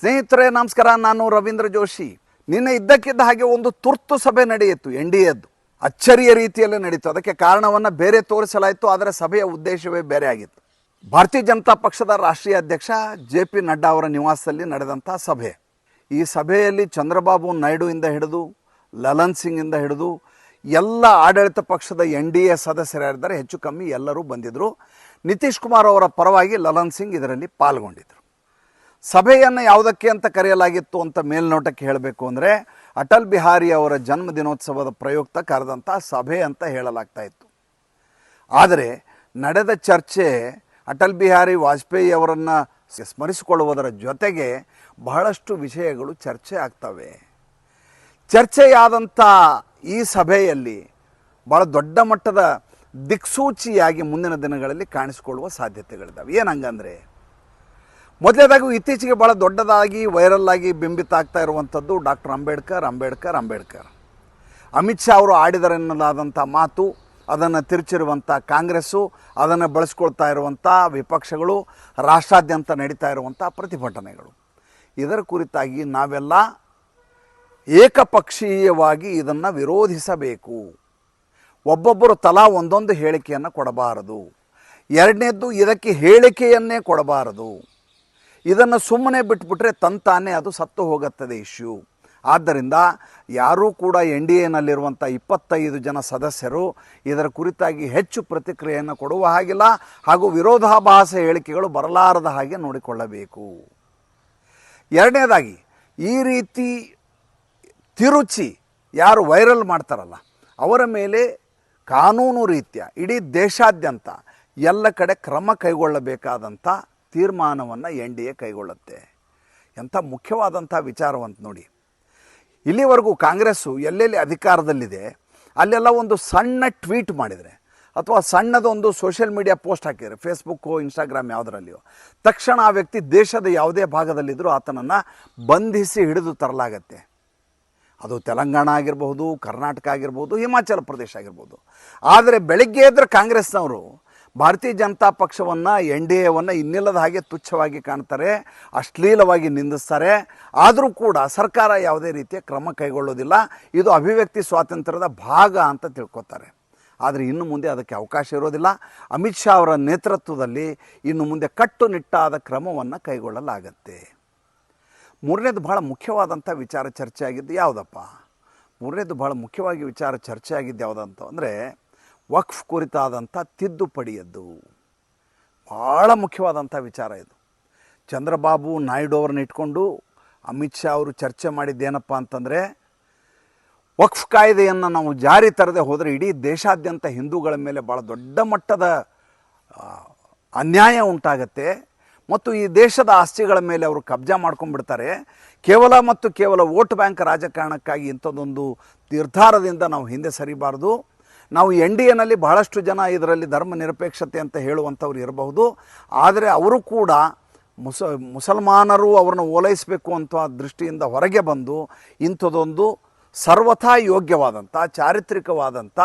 ಸ್ನೇಹಿತರೆ, ನಮಸ್ಕಾರ. ನಾನು ರವೀಂದ್ರ ಜೋಶಿ. ನಿನ್ನೆ ಇದ್ದಕ್ಕಿದ್ದ ಹಾಗೆ ಒಂದು ತುರ್ತು ಸಭೆ ನಡೆಯಿತು, ಎನ್ ಡಿ ಎದ್ದು. ಅಚ್ಚರಿಯ ರೀತಿಯಲ್ಲಿ ನಡೀತು ಅದಕ್ಕೆ ಕಾರಣವನ್ನು ಬೇರೆ ತೋರಿಸಲಾಯಿತು, ಆದರೆ ಸಭೆಯ ಉದ್ದೇಶವೇ ಬೇರೆ ಆಗಿತ್ತು. ಭಾರತೀಯ ಜನತಾ ಪಕ್ಷದ ರಾಷ್ಟ್ರೀಯ ಅಧ್ಯಕ್ಷ ಜೆ ಪಿ ನಡ್ಡಾ ಅವರ ನಿವಾಸದಲ್ಲಿ ನಡೆದಂಥ ಸಭೆ. ಈ ಸಭೆಯಲ್ಲಿ ಚಂದ್ರಬಾಬು ನಾಯ್ಡುವಿಂದ ಹಿಡಿದು, ಲಲನ್ ಸಿಂಗಿಂದ ಹಿಡಿದು, ಎಲ್ಲ ಆಡಳಿತ ಪಕ್ಷದ ಎನ್ ಡಿ ಎ ಸದಸ್ಯರಾಗಿದ್ದಾರೆ ಹೆಚ್ಚು ಕಮ್ಮಿ ಎಲ್ಲರೂ ಬಂದಿದ್ದರು. ನಿತೀಶ್ ಕುಮಾರ್ ಅವರ ಪರವಾಗಿ ಲಲನ್ ಸಿಂಗ್ ಇದರಲ್ಲಿ ಪಾಲ್ಗೊಂಡಿದ್ದರು. ಸಭೆಯನ್ನು ಯಾವುದಕ್ಕೆ ಅಂತ ಕರೆಯಲಾಗಿತ್ತು ಅಂತ ಮೇಲ್ನೋಟಕ್ಕೆ ಹೇಳಬೇಕು ಅಂದರೆ ಅಟಲ್ ಬಿಹಾರಿ ಅವರ ಜನ್ಮ ದಿನೋತ್ಸವದ ಪ್ರಯುಕ್ತ ಕರೆದಂಥ ಸಭೆ ಅಂತ ಹೇಳಲಾಗ್ತಾ ಇತ್ತು. ಆದರೆ ನಡೆದ ಚರ್ಚೆ ಅಟಲ್ ಬಿಹಾರಿ ವಾಜಪೇಯಿ ಅವರನ್ನು ಸ್ಮರಿಸಿಕೊಳ್ಳುವುದರ ಜೊತೆಗೆ ಬಹಳಷ್ಟು ವಿಷಯಗಳು ಚರ್ಚೆ ಆಗ್ತವೆ. ಚರ್ಚೆಯಾದಂಥ ಈ ಸಭೆಯಲ್ಲಿ ಭಾಳ ದೊಡ್ಡ ಮಟ್ಟದ ದಿಕ್ಸೂಚಿಯಾಗಿ ಮುಂದಿನ ದಿನಗಳಲ್ಲಿ ಕಾಣಿಸಿಕೊಳ್ಳುವ ಸಾಧ್ಯತೆಗಳಿದ್ದಾವೆ. ಏನಂಗಂದರೆ ಮೊದಲನೇದಾಗಿ ಇತ್ತೀಚೆಗೆ ಭಾಳ ದೊಡ್ಡದಾಗಿ ವೈರಲ್ ಆಗಿ ಬಿಂಬಿತ ಆಗ್ತಾ ಇರುವಂಥದ್ದು ಡಾಕ್ಟರ್ ಅಂಬೇಡ್ಕರ್ ಅಂಬೇಡ್ಕರ್ ಅಂಬೇಡ್ಕರ್. ಅಮಿತ್ ಶಾ ಅವರು ಆಡಿದರೆನ್ನಲಾದಂಥ ಮಾತು, ಅದನ್ನು ತಿರುಚಿರುವಂಥ ಕಾಂಗ್ರೆಸ್ಸು, ಅದನ್ನು ಬಳಸ್ಕೊಳ್ತಾ ಇರುವಂಥ ವಿಪಕ್ಷಗಳು, ರಾಷ್ಟ್ರಾದ್ಯಂತ ನಡೀತಾ ಇರುವಂಥ ಪ್ರತಿಭಟನೆಗಳು. ಇದರ ಕುರಿತಾಗಿ ನಾವೆಲ್ಲ ಏಕಪಕ್ಷೀಯವಾಗಿ ಇದನ್ನು ವಿರೋಧಿಸಬೇಕು. ಒಬ್ಬೊಬ್ಬರು ತಲಾ ಒಂದೊಂದು ಹೇಳಿಕೆಯನ್ನು ಕೊಡಬಾರದು. ಎರಡನೇದ್ದು ಇದಕ್ಕೆ ಹೇಳಿಕೆಯನ್ನೇ ಕೊಡಬಾರದು. ಇದನ್ನು ಸುಮ್ಮನೆ ಬಿಟ್ಬಿಟ್ರೆ ತಂತಾನೆ ಅದು ಸತ್ತು ಹೋಗುತ್ತದೆ ಇಶ್ಯೂ. ಆದ್ದರಿಂದ ಯಾರೂ ಕೂಡ ಎನ್ ಡಿ ಎನಲ್ಲಿರುವಂಥ ಇಪ್ಪತ್ತೈದು ಜನ ಸದಸ್ಯರು ಇದರ ಕುರಿತಾಗಿ ಹೆಚ್ಚು ಪ್ರತಿಕ್ರಿಯೆಯನ್ನು ಕೊಡುವ ಹಾಗಿಲ್ಲ. ಹಾಗೂ ವಿರೋಧಾಭಾಸ ಹೇಳಿಕೆಗಳು ಬರಲಾರದ ಹಾಗೆ ನೋಡಿಕೊಳ್ಳಬೇಕು. ಎರಡನೇದಾಗಿ, ಈ ರೀತಿ ತಿರುಚಿ ಯಾರು ವೈರಲ್ ಮಾಡ್ತಾರಲ್ಲ, ಅವರ ಮೇಲೆ ಕಾನೂನು ರೀತ್ಯ, ಇಡೀ ದೇಶಾದ್ಯಂತ ಎಲ್ಲ ಕಡೆ ಕ್ರಮ ಕೈಗೊಳ್ಳಬೇಕಾದಂಥ ತೀರ್ಮಾನವನ್ನು ಎನ್ ಡಿ ಎ ಕೈಗೊಳ್ಳುತ್ತೆ. ಎಂಥ ಮುಖ್ಯವಾದಂಥ ವಿಚಾರವಂತ ನೋಡಿ. ಇಲ್ಲಿವರೆಗೂ ಕಾಂಗ್ರೆಸ್ಸು ಎಲ್ಲೆಲ್ಲಿ ಅಧಿಕಾರದಲ್ಲಿದೆ, ಅಲ್ಲೆಲ್ಲ ಒಂದು ಸಣ್ಣ ಟ್ವೀಟ್ ಮಾಡಿದರೆ, ಅಥವಾ ಸಣ್ಣದೊಂದು ಸೋಷಿಯಲ್ ಮೀಡಿಯಾ ಪೋಸ್ಟ್ ಹಾಕಿದರೆ, ಫೇಸ್ಬುಕ್ಕು, ಇನ್ಸ್ಟಾಗ್ರಾಮ್ ಯಾವುದರಲ್ಲಿಯೋ, ತಕ್ಷಣ ಆ ವ್ಯಕ್ತಿ ದೇಶದ ಯಾವುದೇ ಭಾಗದಲ್ಲಿದ್ದರೂ ಆತನನ್ನು ಬಂಧಿಸಿ ಹಿಡಿದು ತರಲಾಗತ್ತೆ. ಅದು ತೆಲಂಗಾಣ ಆಗಿರಬಹುದು, ಕರ್ನಾಟಕ ಆಗಿರ್ಬೋದು ಹಿಮಾಚಲ ಪ್ರದೇಶ ಆಗಿರ್ಬೋದು. ಆದರೆ ಬೆಳಗ್ಗೆ ಎದ್ರೆ ಕಾಂಗ್ರೆಸ್ನವರು ಭಾರತೀಯ ಜನತಾ ಪಕ್ಷವನ್ನು, ಎನ್ ಡಿ ಎವನ್ನು ಇನ್ನಿಲ್ಲದ ಹಾಗೆ ತುಚ್ಛವಾಗಿ ಕಾಣ್ತಾರೆ, ಅಶ್ಲೀಲವಾಗಿ ನಿಂದಿಸ್ತಾರೆ. ಆದರೂ ಕೂಡ ಸರ್ಕಾರ ಯಾವುದೇ ರೀತಿಯ ಕ್ರಮ ಕೈಗೊಳ್ಳೋದಿಲ್ಲ ಇದು ಅಭಿವ್ಯಕ್ತಿ ಸ್ವಾತಂತ್ರ್ಯದ ಭಾಗ ಅಂತ ತಿಳ್ಕೊತಾರೆ. ಆದರೆ ಇನ್ನು ಮುಂದೆ ಅದಕ್ಕೆ ಅವಕಾಶ ಇರೋದಿಲ್ಲ. ಅಮಿತ್ ಶಾ ಅವರ ನೇತೃತ್ವದಲ್ಲಿ ಇನ್ನು ಮುಂದೆ ಕಟ್ಟುನಿಟ್ಟಾದ ಕ್ರಮವನ್ನು ಕೈಗೊಳ್ಳಲಾಗತ್ತೆ. ಮೂರನೇದು ಭಾಳ ಮುಖ್ಯವಾದಂಥ ವಿಚಾರ ಚರ್ಚೆ ಆಗಿದ್ದು ಯಾವುದಪ್ಪ? ಮೂರನೇದು ಭಾಳ ಮುಖ್ಯವಾಗಿ ವಿಚಾರ ಚರ್ಚೆ ಆಗಿದ್ದು ಯಾವುದಂತ ಅಂದರೆ ವಕ್ಫ್ ಕುರಿತಾದಂಥ ತಿದ್ದುಪಡಿಯದ್ದು. ಭಾಳ ಮುಖ್ಯವಾದಂಥ ವಿಚಾರ ಇದು. ಚಂದ್ರಬಾಬು ನಾಯ್ಡು ಅವ್ರನ್ನ ಇಟ್ಕೊಂಡು ಅಮಿತ್ ಶಾ ಅವರು ಚರ್ಚೆ ಮಾಡಿದ್ದೇನಪ್ಪ ಅಂತಂದರೆ, ವಕ್ಫ್ ಕಾಯ್ದೆಯನ್ನು ನಾವು ಜಾರಿ ತರದೆ ಹೋದರೆ ಇಡೀ ದೇಶಾದ್ಯಂತ ಹಿಂದೂಗಳ ಮೇಲೆ ಭಾಳ ದೊಡ್ಡ ಮಟ್ಟದ ಅನ್ಯಾಯ ಉಂಟಾಗತ್ತೆ. ಮತ್ತು ಈ ದೇಶದ ಆಸ್ತಿಗಳ ಮೇಲೆ ಅವರು ಕಬ್ಜಾ ಮಾಡ್ಕೊಂಡ್ಬಿಡ್ತಾರೆ. ಕೇವಲ ಮತ್ತು ಕೇವಲ ವೋಟ್ ಬ್ಯಾಂಕ್ ರಾಜಕಾರಣಕ್ಕಾಗಿ ಇಂಥದ್ದೊಂದು ನಿರ್ಧಾರದಿಂದ ನಾವು ಹಿಂದೆ ಸರಿಬಾರ್ದು. ನಾವು ಎನ್ ಡಿ ಎನಲ್ಲಿ ಬಹಳಷ್ಟು ಜನ ಇದರಲ್ಲಿ ಧರ್ಮ ನಿರಪೇಕ್ಷತೆ ಅಂತ ಹೇಳುವಂಥವ್ರು ಇರಬಹುದು. ಆದರೆ ಅವರು ಕೂಡ ಮುಸ, ಮುಸಲ್ಮಾನರು ಅವ್ರನ್ನ ಓಲೈಸಬೇಕು ಅಂತ ದೃಷ್ಟಿಯಿಂದ ಹೊರಗೆ ಬಂದು ಇಂಥದ್ದೊಂದು ಸರ್ವಥಾ ಯೋಗ್ಯವಾದಂಥ, ಚಾರಿತ್ರಿಕವಾದಂಥ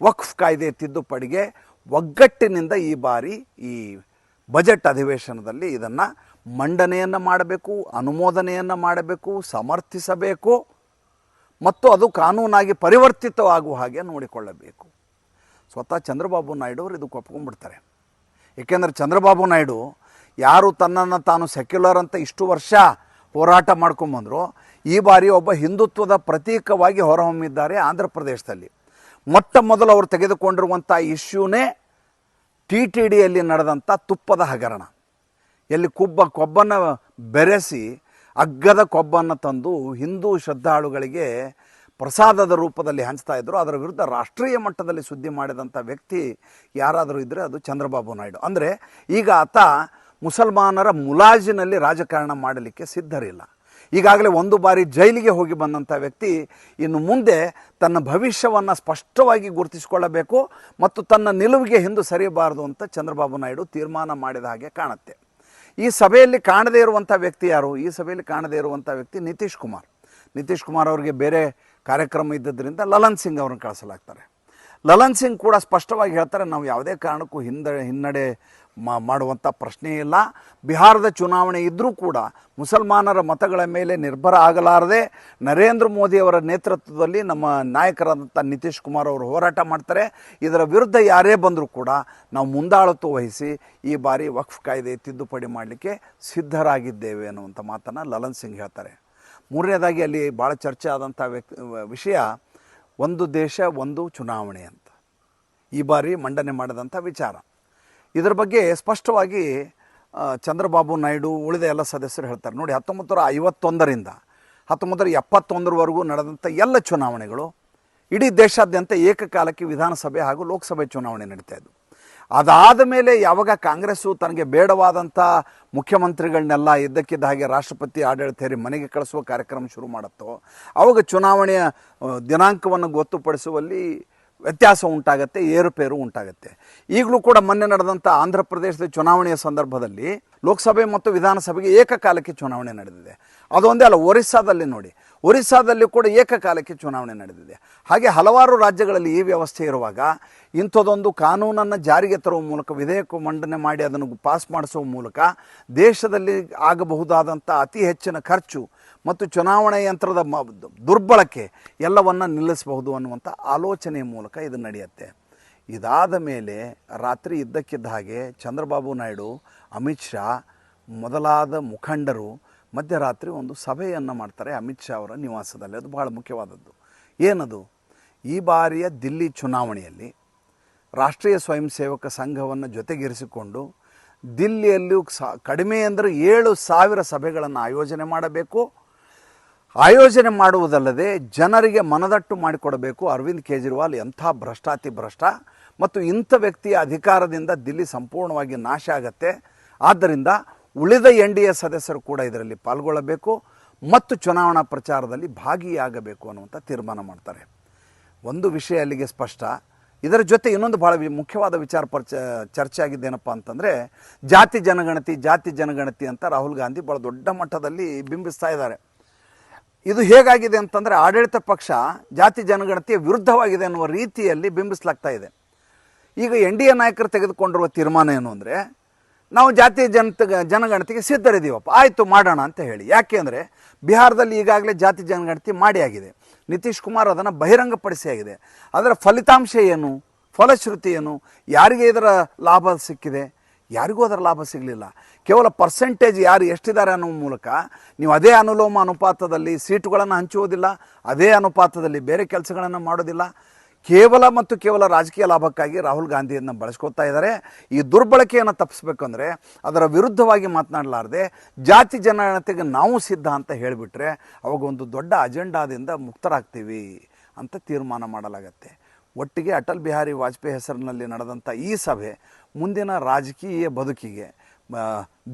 ವಕ್ಫ್ ಕಾಯ್ದೆ ತಿದ್ದುಪಡಿಗೆ ಒಗ್ಗಟ್ಟಿನಿಂದ ಈ ಬಾರಿ ಈ ಬಜೆಟ್ ಅಧಿವೇಶನದಲ್ಲಿ ಇದನ್ನು ಮಂಡನೆಯನ್ನು ಮಾಡಬೇಕು, ಅನುಮೋದನೆಯನ್ನು ಮಾಡಬೇಕು, ಸಮರ್ಥಿಸಬೇಕು. ಮತ್ತು ಅದು ಕಾನೂನಾಗಿ ಪರಿವರ್ತಿತವಾಗುವ ಹಾಗೆ ನೋಡಿಕೊಳ್ಳಬೇಕು. ಸ್ವತಃ ಚಂದ್ರಬಾಬು ನಾಯ್ಡು ಅವರು ಇದಕ್ಕೆ ಒಪ್ಕೊಂಡ್ಬಿಡ್ತಾರೆ. ಏಕೆಂದರೆ ಚಂದ್ರಬಾಬು ನಾಯ್ಡು ಯಾರು ತನ್ನನ್ನು ತಾನು ಸೆಕ್ಯುಲರ್ ಅಂತ ಇಷ್ಟು ವರ್ಷ ಹೋರಾಟ ಮಾಡ್ಕೊಂಬಂದರು ಈ ಬಾರಿ ಒಬ್ಬ ಹಿಂದುತ್ವದ ಪ್ರತೀಕವಾಗಿ ಹೊರಹೊಮ್ಮಿದ್ದಾರೆ ಆಂಧ್ರ ಪ್ರದೇಶದಲ್ಲಿ ಮೊಟ್ಟ ಮೊದಲು ಅವರು ತೆಗೆದುಕೊಂಡಿರುವಂಥ ಇಶ್ಯೂನೇ ಟಿ ಟಿ ಡಿಯಲ್ಲಿ ನಡೆದಂಥ ತುಪ್ಪದ ಹಗರಣ. ಎಲ್ಲಿ ಕುಬ್ಬ ಕೊಬ್ಬನ್ನು ಬೆರೆಸಿ ಅಗ್ಗದ ಕೊಬ್ಬನ್ನು ತಂದು ಹಿಂದೂ ಶ್ರದ್ಧಾಳುಗಳಿಗೆ ಪ್ರಸಾದದ ರೂಪದಲ್ಲಿ ಹಂಚ್ತಾ ಇದ್ದರು ಅದರ ವಿರುದ್ಧ ರಾಷ್ಟ್ರೀಯ ಮಟ್ಟದಲ್ಲಿ ಸುದ್ದಿ ಮಾಡಿದಂಥ ವ್ಯಕ್ತಿ ಯಾರಾದರೂ ಇದ್ದರೆ ಅದು ಚಂದ್ರಬಾಬು ನಾಯ್ಡು. ಅಂದರೆ ಈಗ ಆತ ಮುಸಲ್ಮಾನರ ಮುಲಾಜಿನಲ್ಲಿ ರಾಜಕಾರಣ ಮಾಡಲಿಕ್ಕೆ ಸಿದ್ಧರಿಲ್ಲ. ಈಗಾಗಲೇ ಒಂದು ಬಾರಿ ಜೈಲಿಗೆ ಹೋಗಿ ಬಂದಂಥ ವ್ಯಕ್ತಿ ಇನ್ನು ಮುಂದೆ ತನ್ನ ಭವಿಷ್ಯವನ್ನು ಸ್ಪಷ್ಟವಾಗಿ ಗುರುತಿಸಿಕೊಳ್ಳಬೇಕು ಮತ್ತು ತನ್ನ ನಿಲುವಿಗೆ ಹಿಂದೆ ಸರಿಯಬಾರದು ಅಂತ ಚಂದ್ರಬಾಬು ನಾಯ್ಡು ತೀರ್ಮಾನ ಮಾಡಿದ ಹಾಗೆ ಕಾಣುತ್ತೆ. ಈ ಸಭೆಯಲ್ಲಿ ಕಾಣದೇ ಇರುವಂಥ ವ್ಯಕ್ತಿ ಯಾರು? ಈ ಸಭೆಯಲ್ಲಿ ಕಾಣದೇ ಇರುವಂಥ ವ್ಯಕ್ತಿ ನಿತೀಶ್ ಕುಮಾರ್. ನಿತೀಶ್ ಕುಮಾರ್ ಅವರಿಗೆ ಬೇರೆ ಕಾರ್ಯಕ್ರಮ ಇದ್ದದ್ರಿಂದ ಲಲನ್ ಸಿಂಗ್ ಅವ್ರನ್ನ ಕಳಿಸಲಾಗ್ತಾರೆ. ಲಲನ್ ಸಿಂಗ್ ಕೂಡ ಸ್ಪಷ್ಟವಾಗಿ ಹೇಳ್ತಾರೆ, ನಾವು ಯಾವುದೇ ಕಾರಣಕ್ಕೂ ಹಿಂದ ಹಿನ್ನಡೆ ಮಾ- ಮಾಡುವಂಥ ಪ್ರಶ್ನೆ ಇಲ್ಲ. ಬಿಹಾರದ ಚುನಾವಣೆ ಇದ್ದರೂ ಕೂಡ ಮುಸಲ್ಮಾನರ ಮತಗಳ ಮೇಲೆ ನಿರ್ಭರ ಆಗಲಾರದೆ ನರೇಂದ್ರ ಮೋದಿಯವರ ನೇತೃತ್ವದಲ್ಲಿ ನಮ್ಮ ನಾಯಕರಾದಂಥ ನಿತೀಶ್ ಕುಮಾರ್ ಅವರು ಹೋರಾಟ ಮಾಡ್ತಾರೆ. ಇದರ ವಿರುದ್ಧ ಯಾರೇ ಬಂದರೂ ಕೂಡ ನಾವು ಮುಂದಾಳತ್ವ ವಹಿಸಿ ಈ ಬಾರಿ ವಕ್ಫ್ ಕಾಯ್ದೆ ತಿದ್ದುಪಡಿ ಮಾಡಲಿಕ್ಕೆ ಸಿದ್ಧರಾಗಿದ್ದೇವೆ ಅನ್ನುವಂಥ ಮಾತನ್ನು ಲಲನ್ ಸಿಂಗ್ ಹೇಳ್ತಾರೆ. ಮೂರನೇದಾಗಿ ಅಲ್ಲಿ ಭಾಳ ಚರ್ಚೆ ಆದಂಥ ವಿಷಯ ಒಂದು ದೇಶ, ಒಂದು ಚುನಾವಣೆ ಅಂತ. ಈ ಬಾರಿ ಮಂಡನೆ ಮಾಡಿದಂಥ ವಿಚಾರ. ಇದರ ಬಗ್ಗೆ ಸ್ಪಷ್ಟವಾಗಿ ಚಂದ್ರಬಾಬು ನಾಯ್ಡು ಉಳಿದ ಎಲ್ಲ ಸದಸ್ಯರು ಹೇಳ್ತಾರೆ. ನೋಡಿ ಹತ್ತೊಂಬತ್ತು ನೂರ ಐವತ್ತೊಂದರಿಂದ ಹತ್ತೊಂಬತ್ತು ನೂರ ಎಪ್ಪತ್ತೊಂದರವರೆಗೂ ನಡೆದಂಥ ಎಲ್ಲ ಚುನಾವಣೆಗಳು ಇಡೀ ದೇಶಾದ್ಯಂತ ಏಕಕಾಲಕ್ಕೆ ವಿಧಾನಸಭೆ ಹಾಗೂ ಲೋಕಸಭೆ ಚುನಾವಣೆ ನಡೀತಾ ಇದ್ದವು ಅದಾದ ಮೇಲೆ ಯಾವಾಗ ಕಾಂಗ್ರೆಸ್ಸು ತನಗೆ ಬೇಡವಾದಂಥ ಮುಖ್ಯಮಂತ್ರಿಗಳನ್ನೆಲ್ಲ ಇದ್ದಕ್ಕಿದ್ದ ಹಾಗೆ ರಾಷ್ಟ್ರಪತಿ ಆಡಳಿತ ಹೇರಿ ಮನೆಗೆ ಕಳಿಸುವ ಕಾರ್ಯಕ್ರಮ ಶುರು ಮಾಡುತ್ತೋ, ಅವಾಗ ಚುನಾವಣೆಯ ದಿನಾಂಕವನ್ನು ಗೊತ್ತುಪಡಿಸುವಲ್ಲಿ ವ್ಯತ್ಯಾಸ ಉಂಟಾಗತ್ತೆ, ಏರುಪೇರು ಉಂಟಾಗತ್ತೆ. ಈಗಲೂ ಕೂಡ ಮೊನ್ನೆ ನಡೆದಂಥ ಆಂಧ್ರ ಪ್ರದೇಶದ ಚುನಾವಣೆಯ ಸಂದರ್ಭದಲ್ಲಿ ಲೋಕಸಭೆ ಮತ್ತು ವಿಧಾನಸಭೆಗೆ ಏಕಕಾಲಕ್ಕೆ ಚುನಾವಣೆ ನಡೆದಿದೆ. ಅದೊಂದೇ ಅಲ್ಲ, ಒರಿಸ್ಸಾದಲ್ಲಿ ನೋಡಿ. ಒರಿಸ್ಸಾದಲ್ಲಿ ಕೂಡ ಏಕಕಾಲಕ್ಕೆ ಚುನಾವಣೆ ನಡೆದಿದೆ. ಹಾಗೆ ಹಲವಾರು ರಾಜ್ಯಗಳಲ್ಲಿ ಈ ವ್ಯವಸ್ಥೆ ಇರುವಾಗ ಇಂಥದ್ದೊಂದು ಕಾನೂನನ್ನು ಜಾರಿಗೆ ತರುವ ಮೂಲಕ, ವಿಧೇಯಕ ಮಂಡನೆ ಮಾಡಿ ಅದನ್ನು ಪಾಸ್ ಮಾಡಿಸುವ ಮೂಲಕ ದೇಶದಲ್ಲಿ ಆಗಬಹುದಾದಂಥ ಅತಿ ಹೆಚ್ಚಿನ ಖರ್ಚು ಮತ್ತು ಚುನಾವಣೆ ಯಂತ್ರದ ಮ, ದುರ್ಬಳಕೆ ಎಲ್ಲವನ್ನು ನಿಲ್ಲಿಸಬಹುದು ಅನ್ನುವಂಥ ಆಲೋಚನೆ ಮೂಲಕ ಇದು ನಡೆಯುತ್ತೆ. ಇದಾದ ಮೇಲೆ ರಾತ್ರಿ ಇದ್ದಕ್ಕಿದ್ದ ಹಾಗೆ ಚಂದ್ರಬಾಬು ನಾಯ್ಡು, ಅಮಿತ್ ಶಾ ಮೊದಲಾದ ಮುಖಂಡರು ಮಧ್ಯರಾತ್ರಿ ಒಂದು ಸಭೆಯನ್ನು ಮಾಡ್ತಾರೆ ಅಮಿತ್ ಶಾ ಅವರ ನಿವಾಸದಲ್ಲಿ. ಅದು ಬಹಳ ಮುಖ್ಯವಾದದ್ದು. ಏನದು? ಈ ಬಾರಿಯ ದಿಲ್ಲಿ ಚುನಾವಣೆಯಲ್ಲಿ ರಾಷ್ಟ್ರೀಯ ಸ್ವಯಂ ಸೇವಕ ಸಂಘವನ್ನು ಜೊತೆಗಿರಿಸಿಕೊಂಡು ದಿಲ್ಲಿಯಲ್ಲೂ ಸ, ಕಡಿಮೆ ಅಂದರೆ ಏಳು ಸಾವಿರ ಸಭೆಗಳನ್ನು ಆಯೋಜನೆ ಮಾಡಬೇಕು. ಆಯೋಜನೆ ಮಾಡುವುದಲ್ಲದೆ ಜನರಿಗೆ ಮನದಟ್ಟು ಮಾಡಿಕೊಡಬೇಕು. ಅರವಿಂದ್ ಕೇಜ್ರಿವಾಲ್ ಎಂಥ ಭ್ರಷ್ಟಾತಿ ಭ್ರಷ್ಟ ಮತ್ತು ಇಂಥ ವ್ಯಕ್ತಿಯ ಅಧಿಕಾರದಿಂದ ದಿಲ್ಲಿ ಸಂಪೂರ್ಣವಾಗಿ ನಾಶ ಆಗತ್ತೆ. ಆದ್ದರಿಂದ ಉಳಿದ ಎನ್ ಡಿ ಎ ಸದಸ್ಯರು ಕೂಡ ಇದರಲ್ಲಿ ಪಾಲ್ಗೊಳ್ಳಬೇಕು ಮತ್ತು ಚುನಾವಣಾ ಪ್ರಚಾರದಲ್ಲಿ ಭಾಗಿಯಾಗಬೇಕು ಅನ್ನುವಂಥ ತೀರ್ಮಾನ ಮಾಡ್ತಾರೆ. ಒಂದು ವಿಷಯ ಅಲ್ಲಿಗೆ ಸ್ಪಷ್ಟ. ಇದರ ಜೊತೆ ಇನ್ನೊಂದು ಭಾಳ ಮುಖ್ಯವಾದ ವಿಚಾರ ಪರ್ಚ ಚರ್ಚೆ ಆಗಿದ್ದೇನಪ್ಪ ಅಂತಂದರೆ ಜಾತಿ ಜನಗಣತಿ ಜಾತಿ ಜನಗಣತಿ ಅಂತ ರಾಹುಲ್ ಗಾಂಧಿ ಭಾಳ ದೊಡ್ಡ ಮಟ್ಟದಲ್ಲಿ ಬಿಂಬಿಸ್ತಾ ಇದ್ದಾರೆ. ಇದು ಹೇಗಾಗಿದೆ ಅಂತಂದರೆ ಆಡಳಿತ ಪಕ್ಷ ಜಾತಿ ಜನಗಣತಿಯ ವಿರುದ್ಧವಾಗಿದೆ ಅನ್ನುವ ರೀತಿಯಲ್ಲಿ ಬಿಂಬಿಸಲಾಗ್ತಾ ಇದೆ. ಈಗ ಎನ್ ಡಿ ಎ ನಾಯಕರು ತೆಗೆದುಕೊಂಡಿರುವ ತೀರ್ಮಾನ ಏನು ಅಂದರೆ, ನಾವು ಜಾತಿ ಜನತ, ಜನಗಣತಿಗೆ ಸಿದ್ಧರಿದ್ದೀವಪ್ಪ, ಆಯಿತು ಮಾಡೋಣ ಅಂತ ಹೇಳಿ. ಯಾಕೆ ಅಂದರೆ, ಬಿಹಾರದಲ್ಲಿ ಈಗಾಗಲೇ ಜಾತಿ ಜನಗಣತಿ ಮಾಡಿ ಆಗಿದೆ. ನಿತೀಶ್ ಕುಮಾರ್ ಅದನ್ನು ಬಹಿರಂಗಪಡಿಸಿ ಆಗಿದೆ. ಅದರ ಫಲಿತಾಂಶ ಏನು? ಫಲಶ್ರುತಿ ಏನು? ಯಾರಿಗೆ ಇದರ ಲಾಭ ಸಿಕ್ಕಿದೆ? ಯಾರಿಗೂ ಅದರ ಲಾಭ ಸಿಗಲಿಲ್ಲ. ಕೇವಲ ಪರ್ಸೆಂಟೇಜ್ ಯಾರು ಎಷ್ಟಿದ್ದಾರೆ ಅನ್ನೋ ಮೂಲಕ ನೀವು ಅದೇ ಅನುಲೋಮ ಅನುಪಾತದಲ್ಲಿ ಸೀಟುಗಳನ್ನು ಹಂಚುವುದಿಲ್ಲ, ಅದೇ ಅನುಪಾತದಲ್ಲಿ ಬೇರೆ ಕೆಲಸಗಳನ್ನು ಮಾಡೋದಿಲ್ಲ. ಕೇವಲ ಮತ್ತು ಕೇವಲ ರಾಜಕೀಯ ಲಾಭಕ್ಕಾಗಿ ರಾಹುಲ್ ಗಾಂಧಿಯನ್ನು ಬಳಸ್ಕೊತಾ ಇದ್ದಾರೆ. ಈ ದುರ್ಬಳಕೆಯನ್ನು ತಪ್ಪಿಸ್ಬೇಕಂದ್ರೆ ಅದರ ವಿರುದ್ಧವಾಗಿ ಮಾತನಾಡಲಾರದೆ ಜಾತಿ ಜನತೆಗೆ ನಾವು ಸಿದ್ಧ ಅಂತ ಹೇಳಿಬಿಟ್ರೆ ಅವಾಗ ಒಂದು ದೊಡ್ಡ ಅಜೆಂಡಾದಿಂದ ಮುಕ್ತರಾಗ್ತೀವಿ ಅಂತ ತೀರ್ಮಾನ ಮಾಡಲಾಗತ್ತೆ. ಒಟ್ಟಿಗೆ ಅಟಲ್ ಬಿಹಾರಿ ವಾಜಪೇಯಿ ಹೆಸರಿನಲ್ಲಿ ನಡೆದಂಥ ಈ ಸಭೆ ಮುಂದಿನ ರಾಜಕೀಯ ಬದುಕಿಗೆ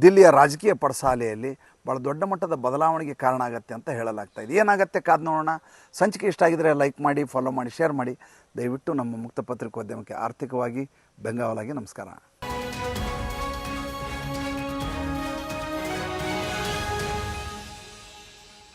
ದಿಲ್ಲಿಯ ರಾಜಕೀಯ ಪಡಸಾಲೆಯಲ್ಲಿ ಭಾಳ ದೊಡ್ಡ ಮಟ್ಟದ ಬದಲಾವಣೆಗೆ ಕಾರಣ ಆಗುತ್ತೆ ಅಂತ ಹೇಳಲಾಗ್ತಾ ಇದೆ. ಏನಾಗುತ್ತೆ ಕಾದ್ ನೋಡೋಣ. ಸಂಚಿಕೆ ಇಷ್ಟ ಆಗಿದರೆ ಲೈಕ್ ಮಾಡಿ ಫಾಲೋ ಮಾಡಿ ಶೇರ್ ಮಾಡಿ. ದಯವಿಟ್ಟು ನಮ್ಮ ಮುಕ್ತ ಪತ್ರಿಕೋದ್ಯಮಕ್ಕೆ ಆರ್ಥಿಕವಾಗಿ ಬೆಂಗಾವಲಾಗಿ ನಮಸ್ಕಾರ.